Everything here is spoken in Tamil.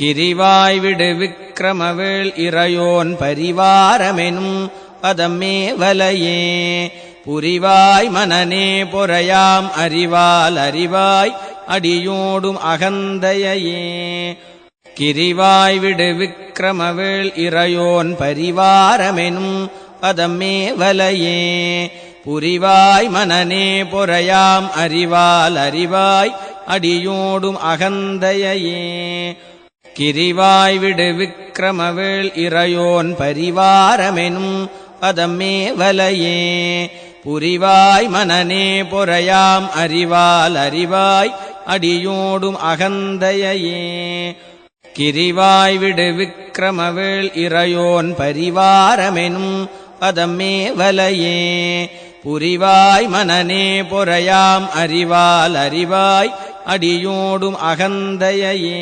கிரிவாய் விடு விக்கிரமவேள் இறையோன் பரிவாரமெனும் பதமே வலையே. புரிவாய் மனநே பொறையாம் அறிவால் அறிவாய் அடியோடும் அகந்தையே கிரிவாய் விடு விக்கிரமவேள் இறையோன் பரிவாரமெனும் பதமே வலையே. புரிவாய் மனநே பொறையாம் அறிவால் அறிவாய் அடியோடும் அகந்தையே கிரிவாய் விடு விக்கிரமவேள் இறையோன் பரிவாரமெனும் பதமே வலையே. புரிவாய் மனநே பொறையாம் அறிவால் அறிவாய் அடியோடும் அகந்தையே கிரிவாய் விடு விக்கிரமவேள் இறையோன் பரிவாரமெனும் பதமே வலையே. புரிவாய் மனநே பொறையாம் அறிவால் அறிவாய் அடியோடும் அகந்தையே